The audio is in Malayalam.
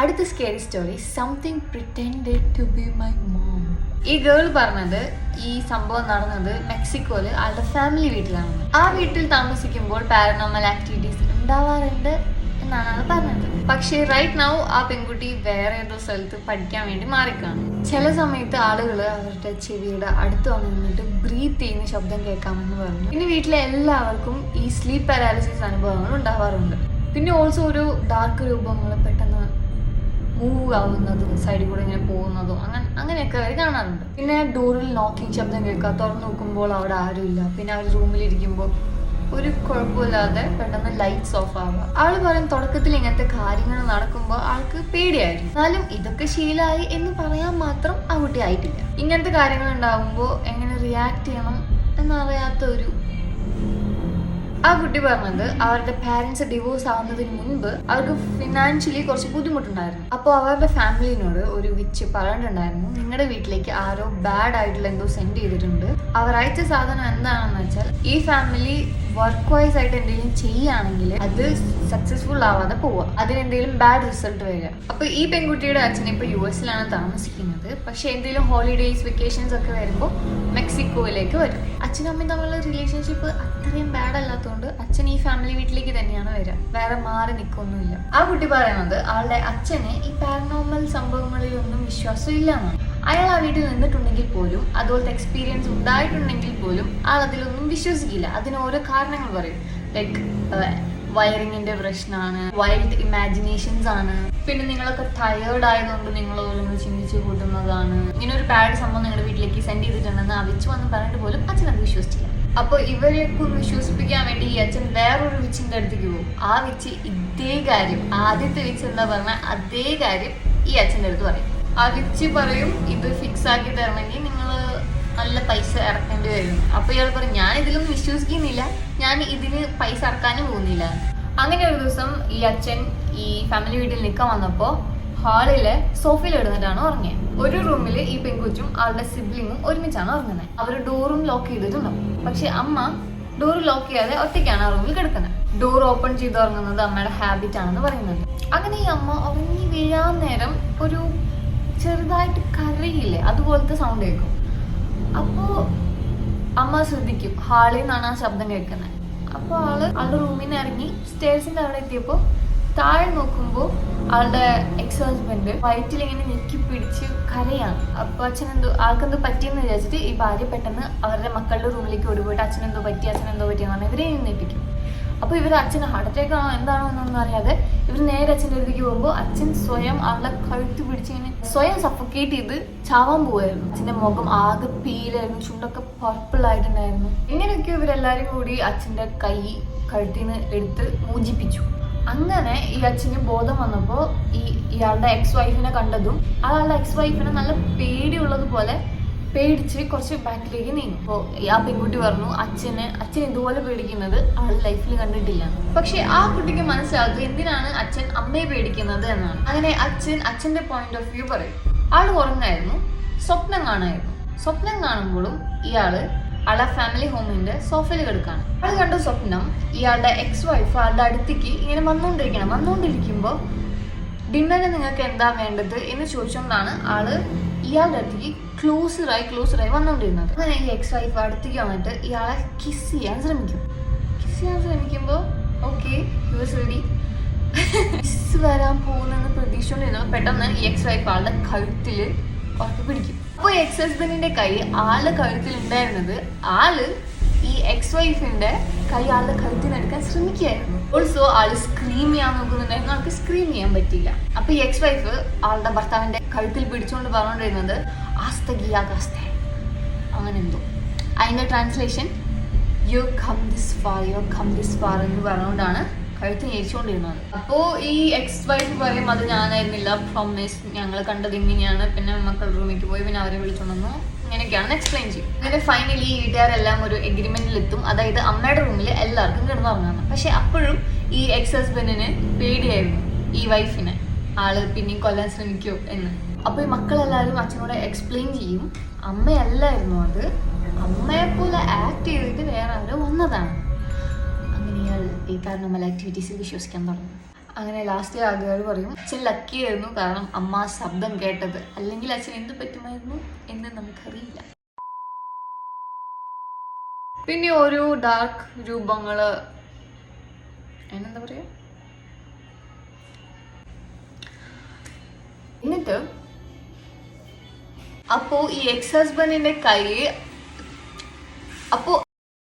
അടുത്ത scary story something pretended to be my mom ഈ ഗേൾ പറഞ്ഞത് ഈ സംഭവം നടന്നത് മെക്സിക്കോയിൽ ആളുടെ ഫാമിലി വീട്ടിലാണ്. ആ വീട്ടിൽ താമസിക്കുമ്പോൾ പാരനോമൽ ആക്ടിവിറ്റീസ് ഉണ്ടാവാറുണ്ട് എന്നാണ് പറഞ്ഞത്. പക്ഷേ റൈറ്റ് നൗ ആ പെൺകുട്ടി വേറെ ഏതോ സ്ഥലത്ത് പഠിക്കാൻ വേണ്ടി മാറിക്കാണും. ചില സമയത്ത് ആളുകൾ അവരുടെ ചെവിയുടെ അടുത്ത് വന്ന് ബ്രീത്ത് ചെയ്യുന്ന ശബ്ദം കേൾക്കാമെന്ന് പറഞ്ഞു. പിന്നെ വീട്ടിലെ എല്ലാവർക്കും ഈ സ്ലീപ്പ് പാരാലിസിസ് അനുഭവങ്ങൾ ഉണ്ടാവാറുണ്ട്. പിന്നെ ഓൾസോ ഒരു ഡാർക്ക് രൂപങ്ങൾ പെട്ടെന്ന് മൂവ് ആവുന്നതും സൈഡിൽ കൂടെ ഇങ്ങനെ പോകുന്നതും അങ്ങനെ അങ്ങനെയൊക്കെ കാണാറുണ്ട്. പിന്നെ ഡോറിൽ നോക്കിങ് ശബ്ദം കേൾക്കുക തുറന്നു നോക്കുമ്പോൾ അവിടെ ഇല്ല. പിന്നെ അവർ റൂമിലിരിക്കുമ്പോൾ ഒരു കുഴപ്പമില്ലാതെ പെട്ടെന്ന് ലൈറ്റ്സ് ഓഫ് ആവുക. ആൾ പറയും തുടക്കത്തിൽ ഇങ്ങനത്തെ കാര്യങ്ങൾ നടക്കുമ്പോൾ ആൾക്ക് പേടിയായിരുന്നു എന്നാലും ഇതൊക്കെ ശീലമായി എന്ന് പറയാൻ മാത്രം ആ കുട്ടി ആയിട്ടില്ല. ഇങ്ങനത്തെ കാര്യങ്ങൾ ഉണ്ടാകുമ്പോൾ എങ്ങനെ റിയാക്ട് ചെയ്യണം എന്നറിയാത്ത ഒരു ആ കുട്ടി പറഞ്ഞത് അവരുടെ പാരന്റ്സ് ഡിവോഴ്സ് ആവുന്നതിന് മുൻപ് അവർക്ക് ഫിനാൻഷ്യലി കുറച്ച് ബുദ്ധിമുട്ടുണ്ടായിരുന്നു. അപ്പോൾ അവരുടെ ഫാമിലിനോട് ഒരു വിച്ച് പറഞ്ഞിട്ടുണ്ടായിരുന്നു നിങ്ങളുടെ വീട്ടിലേക്ക് ആരോ ബാഡ് ആയിട്ടുള്ള എന്തോ സെൻഡ് ചെയ്തിട്ടുണ്ട്. അവർ അയച്ച സാധനം എന്താണെന്ന് വെച്ചാൽ ഈ ഫാമിലി വർക്ക് വൈസ് ആയിട്ട് എന്തെങ്കിലും ചെയ്യുകയാണെങ്കിൽ അത് സക്സസ്ഫുൾ ആവാതെ പോവുക. അതിനെന്തെങ്കിലും ബാഡ് റിസൾട്ട് വരിക. അപ്പോൾ ഈ പെൺകുട്ടിയുടെ അച്ഛനെ ഇപ്പൊ യു എസിലാണ് താമസിക്കുന്നത്. പക്ഷേ എന്തെങ്കിലും ഹോളിഡേയ്സ് വെക്കേഷൻസ് ഒക്കെ വരുമ്പോൾ മെക്സിക്കോയിലേക്ക് വരും. അച്ഛനും അമ്മയും തമ്മിലുള്ള റിലേഷൻഷിപ്പ് അത്രയും ബാഡ് അല്ലാത്തതുകൊണ്ട് അച്ഛൻ ഈ ഫാമിലി വീട്ടിലേക്ക് തന്നെയാണ് വരിക. വേറെ മാറി നിൽക്കൊന്നുമില്ല ആ കുട്ടി പറയുന്നത് ആളുടെ അച്ഛന് ഈ പാരനോർമൽ സംഭവങ്ങളിലൊന്നും വിശ്വാസം ഇല്ല എന്നാണ്. അയാൾ ആ വീട്ടിൽ നിന്നിട്ടുണ്ടെങ്കിൽ പോലും അതുപോലത്തെ എക്സ്പീരിയൻസ് ഉണ്ടായിട്ടുണ്ടെങ്കിൽ പോലും ആൾ അതിലൊന്നും വിശ്വസിക്കില്ല. അതിന് ഓരോ കാരണങ്ങൾ പറയും. ലൈക്ക് വയറിങ്ങിന്റെ പ്രശ്നമാണ് വൈൽഡ് ഇമാജിനേഷൻസ് ആണ്. പിന്നെ നിങ്ങളൊക്കെ ടയേർഡ് ആയതുകൊണ്ട് നിങ്ങൾ ഓരോന്ന് ചിന്തിച്ചു കൂട്ടുന്നതാണ്. ഇങ്ങനെ ഒരു പാഡ് സംഭവം നിങ്ങളുടെ വീട്ടിലേക്ക് സെൻഡ് ചെയ്തിട്ടുണ്ടെന്ന് അവിച്ചു വിച്ച് വന്ന് പറഞ്ഞിട്ട് പോലും അച്ഛൻ അത് വിശ്വസിച്ചില്ല. അപ്പൊ ഇവരെയൊക്കെ ഒന്ന് വിശ്വസിപ്പിക്കാൻ വേണ്ടി ഈ അച്ഛൻ വേറൊരു വിച്ചിന്റെ അടുത്തേക്ക് പോകും. ആ വിച്ച് ഇതേ കാര്യം ആദ്യത്തെ വിച്ച് എന്താ പറഞ്ഞ അതേ കാര്യം ഈ അച്ഛന്റെ അടുത്ത് പറയും. ആ വിച്ച് പറയും ഇത് ഫിക്സ് ആക്കി തരണമെങ്കിൽ നിങ്ങൾ നല്ല പൈസ ഇറക്കേണ്ടി വരും. അപ്പൊ ഇയാൾ പറയും ഞാൻ ഇതിലൊന്നും വിശ്വസിക്കുന്നില്ല. ഞാൻ ഇതിന് പൈസ ഇറക്കാനും പോകുന്നില്ല. അങ്ങനെ ഒരു ദിവസം ഈ അച്ഛൻ ഈ ഫാമിലി വീട്ടിൽ നിൽക്കാൻ വന്നപ്പോ ഹാളിലെ സോഫയിൽ ഇടുന്നിട്ടാണ് ഉറങ്ങിയത് ഒരു റൂമിൽ ഈ പെൺകുച്ചും ആളുടെ സിബ്ലിങ്ങും ഒരുമിച്ചാണ് ഉറങ്ങുന്നത് അവർ ഡോറും ലോക്ക് ചെയ്തിട്ടുണ്ടാവും. പക്ഷെ അമ്മ ഡോർ ലോക്ക് ചെയ്യാതെ ഒറ്റയ്ക്കാണ് ആ റൂമിൽ കിടക്കുന്നത് ഡോർ ഓപ്പൺ ചെയ്ത് ഉറങ്ങുന്നത് അമ്മയുടെ ഹാബിറ്റ് ആണെന്ന് പറയുന്നത്. അങ്ങനെ ഈ അമ്മ ഉറങ്ങി വീഴാൻ നേരം ഒരു ചെറുതായിട്ട് കരയില്ലേ അതുപോലത്തെ സൗണ്ട് കേൾക്കും. അപ്പോ അമ്മ ശ്രദ്ധിക്കും. ഹാളിൽ നിന്നാണ് ആ ശബ്ദം കേൾക്കുന്നത്. അപ്പോൾ ആൾ ആളുടെ റൂമിൽ നിന്ന് ഇറങ്ങി സ്റ്റേഴ്സിന്റെ അവിടെ എത്തിയപ്പോൾ താഴെ നോക്കുമ്പോൾ ആളുടെ എക്സ് ഹസ്ബൻഡ് വയറ്റിൽ ഇങ്ങനെ ഞെക്കി പിടിച്ച് കരയാണ്. അപ്പൊ അച്ഛൻ എന്തോ ആൾക്കെന്തോ പറ്റിയെന്ന് വിചാരിച്ചിട്ട് ഈ ഭാര്യ പെട്ടെന്ന് അവരുടെ മക്കളുടെ റൂമിലേക്ക് ഓടിപ്പോയിട്ട് അച്ഛൻ എന്തോ പറ്റി അച്ഛൻ എന്തോ പറ്റിയെന്ന് പറഞ്ഞാൽ ഇവരെ എഴുന്നേൽപ്പിക്കും. അപ്പൊ ഇവർ അച്ഛന് ഹാർട്ട് അറ്റാക്ക് ആണോ എന്താണോ എന്നൊന്നും അറിയാതെ ഇവർ നേരെ അച്ഛന്റെ അടുത്തേക്ക് പോകുമ്പോൾ അച്ഛൻ സ്വയം അവളെ കഴുത്ത് പിടിച്ചിങ്ങനെ സ്വയം സഫക്കേറ്റ് ചെയ്ത് ചാവാൻ പോവായിരുന്നു. അച്ഛന്റെ മുഖം ആകെ പീലായിരുന്നു ചുണ്ടൊക്കെ പർപ്പിൾ ആയിട്ടുണ്ടായിരുന്നു. ഇങ്ങനെയൊക്കെ ഇവരെല്ലാവരും കൂടി അച്ഛന്റെ കൈ കഴുത്തിൽ നിന്ന് എടുത്ത് മോചിപ്പിച്ചു അങ്ങനെ ഈ അച്ഛന് ബോധം വന്നപ്പോൾ ഈ ഇയാളുടെ എക്സ് വൈഫിനെ കണ്ടതും അയാളുടെ എക്സ് വൈഫിനെ നല്ല പേടിയുള്ളതുപോലെ പേടിച്ച് കുറച്ച് ബാക്കിലേക്ക് നീങ്ങും. അപ്പോൾ ആ പെൺകുട്ടി പറഞ്ഞു അച്ഛന് അച്ഛൻ ഇതുപോലെ പേടിക്കുന്നത് ആൾ ലൈഫിൽ കണ്ടിട്ടില്ല. പക്ഷെ ആ കുട്ടിക്ക് മനസ്സിലാകും എന്തിനാണ് അച്ഛൻ അമ്മയെ പേടിക്കുന്നത് എന്നാണ്. അങ്ങനെ അച്ഛൻ അച്ഛന്റെ പോയിന്റ് ഓഫ് വ്യൂ പറയും. ആൾ ഉറങ്ങായിരുന്നു സ്വപ്നം കാണായിരുന്നു. സ്വപ്നം കാണുമ്പോഴും ഇയാൾ ആളെ ഫാമിലി ഹോമിന്റെ സോഫയിൽ കിടക്കാണ്. ആൾ കണ്ട സ്വപ്നം ഇയാളുടെ എക്സ് വൈഫ് ആളുടെ അടുത്തേക്ക് ഇങ്ങനെ വന്നുകൊണ്ടിരിക്കണം വന്നുകൊണ്ടിരിക്കുമ്പോൾ ഡിന്നറിന് നിങ്ങൾക്ക് എന്താ വേണ്ടത് എന്ന് ചോദിച്ചുകൊണ്ടാണ് ആൾ ഇയാളുടെ അടുത്തേക്ക് ക്ലോസറായി ക്ലോസറായി വന്നുകൊണ്ടിരുന്നത്. അങ്ങനെ ഈ എക്സ് വൈഫ് അടുത്തേക്ക് വന്നിട്ട് ഇയാളെ കിസ് ചെയ്യാൻ ശ്രമിക്കും. കിസ് ചെയ്യാൻ ശ്രമിക്കുമ്പോൾ ഓക്കെ യുവസ് റെഡി കിസ് വരാൻ പോകുന്നെന്ന് പ്രതീക്ഷിച്ചുകൊണ്ടിരുന്നു പെട്ടെന്ന് ഈ എക്സ് വൈഫ് ആളുടെ കഴുത്തിൽ ഉറക്കി പിടിക്കും. അപ്പോൾ എക്സ് ഹസ്ബൻഡിന്റെ കൈ ആളുടെ കഴുത്തിൽ ഉണ്ടായിരുന്നത് ആൾ ഈ എക്സ് വൈഫിന്റെ കൈ ആളുടെ കഴുത്തിൽ എടുക്കാൻ ശ്രമിക്കുകയായിരുന്നു. ഓൾസോ ആൾ സ്ക്രീം ചെയ്യാൻ നോക്കുന്നുണ്ടായിരുന്നു ആൾക്ക് സ്ക്രീം ചെയ്യാൻ പറ്റിയില്ല. അപ്പൊ ഈ എക്സ് വൈഫ് ആളുടെ ഭർത്താവിന്റെ കഴുത്തിൽ പിടിച്ചുകൊണ്ട് പറഞ്ഞുകൊണ്ടിരുന്നത് ആസ്തകിയാകാസ്തേ. അങ്ങനെ എന്തോ. അതിന്റെ translation you come this far you come this far എന്ന് പറഞ്ഞുകൊണ്ടാണ് കഴുത്ത് ഞെരിച്ചുകൊണ്ടിരുന്നത് അപ്പോ ഈ എക്സ് വൈഫ് പറയും അത് ഞാനായിരുന്നില്ല പ്രോമിസ് ഞങ്ങൾ കണ്ടത് ഇങ്ങനെയാണ്. പിന്നെ മക്കൾ റൂമിലേക്ക് പോയി പിന്നെ അവരെ വിളിച്ചോണ്ടെന്നു ഇങ്ങനെയൊക്കെയാണ് എക്സ്പ്ലെയിൻ ചെയ്യും അങ്ങനെ ഫൈനലി ഈ വീട്ടുകാരെല്ലാം ഒരു എഗ്രിമെന്റിൽ എത്തും അതായത് അമ്മയുടെ റൂമിൽ എല്ലാവർക്കും കിടന്നുറങ്ങാണ് പക്ഷെ അപ്പോഴും ഈ എക്സ് ഹസ്ബൻഡിന് പേടിയായിരുന്നു. ഈ വൈഫിനെ. ആൾ പിന്നെയും കൊല്ലാൻ ശ്രമിക്കൂ എന്ന്. അപ്പൊ ഈ മക്കളെല്ലാവരും അച്ഛനോട് എക്സ്പ്ലെയിൻ ചെയ്യും. അമ്മയല്ലായിരുന്നു അത്. അമ്മയെ പോലെ ആക്ട് ചെയ്തിട്ട് വേറെ ആരോ വന്നതാണ്. അങ്ങനെ ഇയാൾ ഈ പാരനോമൽ ആക്ടിവിറ്റീസിൽ വിശ്വസിക്കാൻ തുടങ്ങി. അങ്ങനെ ലാസ്റ്റ് ആ ഗേൾ പറയും അച്ഛൻ ലക്കി ആയിരുന്നു കാരണം അമ്മ ശബ്ദം കേട്ടത്. അല്ലെങ്കിൽ അച്ഛൻ എന്ത് പറ്റുമായിരുന്നു എന്ന് നമുക്കറിയില്ല. പിന്നെ ഓരോ ഡാർക്ക് രൂപങ്ങൾ. അതിനെന്താ പറയാ? എന്നിട്ട് അപ്പോ ഈ എക്സ് ഹസ്ബൻഡിന്റെ കൈ അപ്പോ